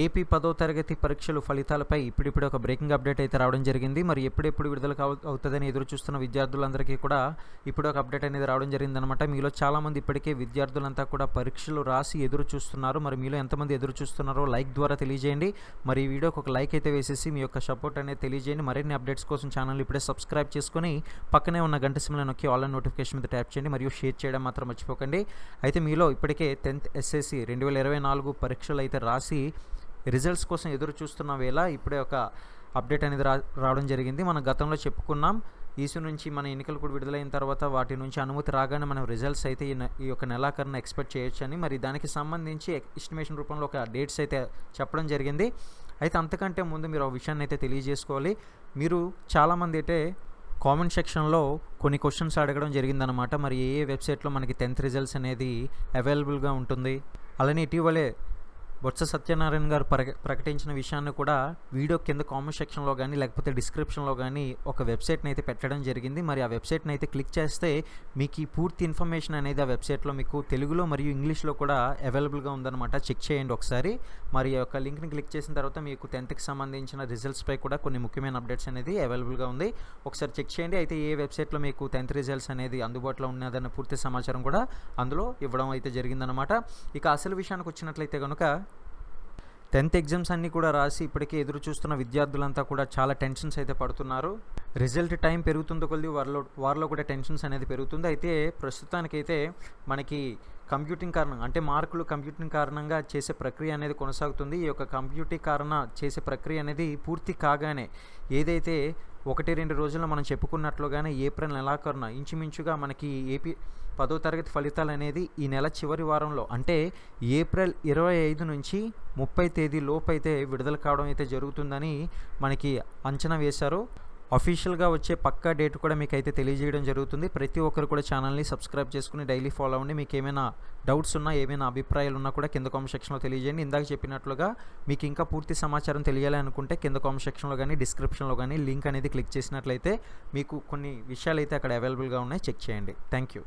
AP పదో తరగతి పరీక్షలు ఫలితాలపై ఇప్పుడిప్పుడు ఒక బ్రేకింగ్ అప్డేట్ అయితే రావడం జరిగింది. మరి ఎప్పుడెప్పుడు విడుదల అవుతుందని ఎదురు చూస్తున్న విద్యార్థులందరికీ కూడా ఇప్పుడు ఒక అప్డేట్ అనేది రావడం జరిగిందనమాట మీలో చాలామంది ఇప్పటికే విద్యార్థులంతా కూడా పరీక్షలు రాసి ఎదురు చూస్తున్నారు. మరి మీలో ఎంతమంది ఎదురు చూస్తున్నారో లైక్ ద్వారా తెలియజేయండి. మరి ఈ వీడియోకి ఒక లైక్ అయితే వేసేసి మీ యొక్క సపోర్ట్ అనేది తెలియజేయండి. మరిన్ని అప్డేట్స్ కోసం ఛానల్ ఇప్పుడే సబ్స్క్రైబ్ చేసుకొని పక్కనే ఉన్న గంట సిమ్లో నొక్కి ఆన్లైన్ నోటిఫికేషన్ మీద ట్యాప్ చేయండి. మరియు షేర్ చేయడం మాత్రం మర్చిపోకండి. అయితే మీలో ఇప్పటికే టెన్త్ ఎస్ఎస్సి రెండు వేల ఇరవై నాలుగు పరీక్షలు అయితే రాసి రిజల్ట్స్ కోసం ఎదురు చూస్తున్న వేళ ఇప్పుడే ఒక అప్డేట్ అనేది రా రావడం జరిగింది. మనం గతంలో చెప్పుకున్నాం ఈసు నుంచి మన ఎన్నికలు కూడా విడుదలైన తర్వాత వాటి నుంచి అనుమతి రాగానే మనం రిజల్ట్స్ అయితే ఈ ఈ యొక్క నెలాఖరున ఎక్స్పెక్ట్ చేయొచ్చని మరి దానికి సంబంధించి ఎస్టిమేషన్ రూపంలో ఒక డేట్స్ అయితే చెప్పడం జరిగింది. అయితే అంతకంటే ముందు మీరు ఆ విషయాన్ని అయితే తెలియజేసుకోవాలి. మీరు చాలామంది అయితే కామెంట్ సెక్షన్లో కొన్ని క్వశ్చన్స్ అడగడం జరిగిందనమాట మరి ఏ ఏ వెబ్సైట్లో మనకి టెన్త్ రిజల్ట్స్ అనేది అవైలబుల్గా ఉంటుంది? అలానే ఇటీవలే బొత్స సత్యనారాయణ గారు ప్రక ప్రకటించిన విషయాన్ని కూడా వీడియో కింద కామెంట్ సెక్షన్లో కానీ లేకపోతే డిస్క్రిప్షన్లో కానీ ఒక వెబ్సైట్ని అయితే పెట్టడం జరిగింది. మరి ఆ వెబ్సైట్ని అయితే క్లిక్ చేస్తే మీకు ఈ పూర్తి ఇన్ఫర్మేషన్ అనేది ఆ వెబ్సైట్లో మీకు తెలుగులో మరియు ఇంగ్లీష్లో కూడా అవైలబుల్గా ఉందన్నమాట. చెక్ చేయండి ఒకసారి. మరి ఆ యొక్క లింక్ని క్లిక్ చేసిన తర్వాత మీకు టెన్త్కి సంబంధించిన రిజల్ట్స్పై కూడా కొన్ని ముఖ్యమైన అప్డేట్స్ అనేది అవైలబుల్గా ఉంది. ఒకసారి చెక్ చేయండి. అయితే ఏ వెబ్సైట్లో మీకు టెన్త్ రిజల్ట్స్ అనేది అందుబాటులో ఉన్నదన్న పూర్తి సమాచారం కూడా అందులో ఇవ్వడం అయితే జరిగిందనమాట ఇక అసలు విషయానికి వచ్చినట్లయితే కనుక టెన్త్ ఎగ్జామ్స్ అన్నీ కూడా రాసి ఇప్పటికే ఎదురు చూస్తున్న విద్యార్థులంతా కూడా చాలా టెన్షన్స్ అయితే పడుతున్నారు. రిజల్ట్ టైం పెరుగుతుందో కొద్ది వారిలో వారిలో కూడా టెన్షన్స్ అనేది పెరుగుతుంది. అయితే ప్రస్తుతానికైతే మనకి కంప్యూటింగ్ కారణం అంటే మార్కులు కంప్యూటింగ్ కారణంగా చేసే ప్రక్రియ అనేది కొనసాగుతుంది. ఈ యొక్క కంప్యూటింగ్ కారణ చేసే ప్రక్రియ అనేది పూర్తి కాగానే ఏదైతే ఒకటి రెండు రోజుల్లో మనం చెప్పుకున్నట్లుగానే ఏప్రిల్ నెలాఖరున ఇంచుమించుగా మనకి ఏపీ పదో తరగతి ఫలితాలు అనేది ఈ నెల చివరి వారంలో అంటే ఏప్రిల్ ఇరవై ఐదు నుంచి ముప్పై తేదీ లోపు అయితే విడుదల కావడం అయితే జరుగుతుందని మనకి అంచనా వేశారు. అఫీషియల్గా వచ్చే పక్కా డేట్ కూడా మీకు అయితే తెలియజేయడం జరుగుతుంది. ప్రతి ఒక్కరు కూడా ఛానల్ని సబ్స్క్రైబ్ చేసుకుని డైలీ ఫాలో అవ్వండి. మీకు ఏమైనా డౌట్స్ ఉన్నా ఏమైనా అభిప్రాయాలు ఉన్నా కూడా కింద కామెంట్ సెక్షన్లో తెలియజేయండి. ఇందాక చెప్పినట్లుగా మీకు ఇంకా పూర్తి సమాచారం తెలియాలి అనుకుంటే కింద కామెంట్ సెక్షన్లో కానీ డిస్క్రిప్షన్లో కానీ లింక్ అనేది క్లిక్ చేసినట్లయితే మీకు కొన్ని విషయాలు అయితే అక్కడ అవైలబుల్గా ఉన్నాయి. చెక్ చేయండి. Thank you.